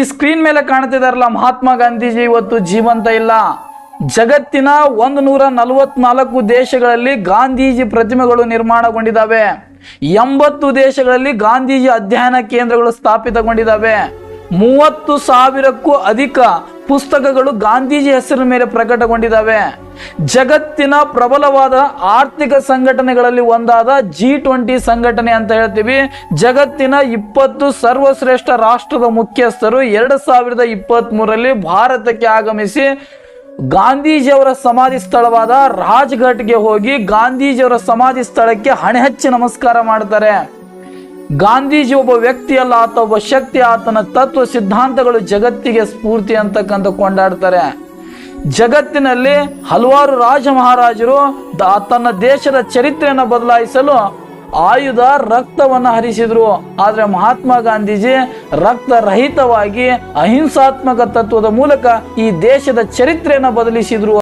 ಈ ಸ್ಕ್ರೀನ್ ಮೇಲೆ ಕಾಣ್ತಿದಾರಲ್ಲ, ಮಹಾತ್ಮ ಗಾಂಧೀಜಿ ಇವತ್ತು ಜೀವಂತ ಇಲ್ಲ. ಜಗತ್ತಿನ ಒಂದು ನೂರ ನಲವತ್ನಾಲ್ಕು ದೇಶಗಳಲ್ಲಿ ಗಾಂಧೀಜಿ ಪ್ರತಿಮೆಗಳು ನಿರ್ಮಾಣಗೊಂಡಿದ್ದಾವೆ ಎಂಬತ್ತು ದೇಶಗಳಲ್ಲಿ ಗಾಂಧೀಜಿ ಅಧ್ಯಯನ ಕೇಂದ್ರಗಳು ಸ್ಥಾಪಿತಗೊಂಡಿದ್ದಾವೆ ಮೂವತ್ತು ಸಾವಿರಕ್ಕೂ ಅಧಿಕ ಪುಸ್ತಕಗಳು ಗಾಂಧೀಜಿ ಹೆಸರಿನ ಮೇಲೆ ಪ್ರಕಟಗೊಂಡಿದ್ದಾವೆ. ಜಗತ್ತಿನ ಪ್ರಬಲವಾದ ಆರ್ಥಿಕ ಸಂಘಟನೆಗಳಲ್ಲಿ ಒಂದಾದ ಜಿ ಟ್ವೆಂಟಿ ಸಂಘಟನೆ ಅಂತ ಹೇಳ್ತೀವಿ. ಜಗತ್ತಿನ ಇಪ್ಪತ್ತು ಸರ್ವಶ್ರೇಷ್ಠ ರಾಷ್ಟ್ರದ ಮುಖ್ಯಸ್ಥರು ಎರಡು ಸಾವಿರದ ಇಪ್ಪತ್ತ್ ಮೂರರಲ್ಲಿ ಭಾರತಕ್ಕೆ ಆಗಮಿಸಿ ಗಾಂಧೀಜಿಯವರ ಸಮಾಧಿ ಸ್ಥಳವಾದ ರಾಜ್ಘಾಟ್ಗೆ ಹೋಗಿ ಗಾಂಧೀಜಿಯವರ ಸಮಾಧಿ ಸ್ಥಳಕ್ಕೆ ಹಣೆಹಚ್ಚಿ ನಮಸ್ಕಾರ ಮಾಡ್ತಾರೆ. ಗಾಂಧೀಜಿ ಒಬ್ಬ ವ್ಯಕ್ತಿಯಲ್ಲ, ಆತ ಒಬ್ಬ ಶಕ್ತಿ, ಆತನ ತತ್ವ ಸಿದ್ಧಾಂತಗಳು ಜಗತ್ತಿಗೆ ಸ್ಫೂರ್ತಿ ಅಂತಕ್ಕಂಥ ಕೊಂಡಾಡ್ತಾರೆ. ಜಗತ್ತಿನಲ್ಲಿ ಹಲವಾರು ರಾಜ ಮಹಾರಾಜರು ತನ್ನ ದೇಶದ ಚರಿತ್ರೆಯನ್ನು ಬದಲಾಯಿಸಲು ಆಯುಧ, ರಕ್ತವನ್ನು ಹರಿಸಿದ್ರು. ಆದ್ರೆ ಮಹಾತ್ಮ ಗಾಂಧೀಜಿ ರಕ್ತ ರಹಿತವಾಗಿ ಅಹಿಂಸಾತ್ಮಕ ತತ್ವದ ಮೂಲಕ ಈ ದೇಶದ ಚರಿತ್ರೆಯನ್ನು ಬದಲಿಸಿದ್ರು.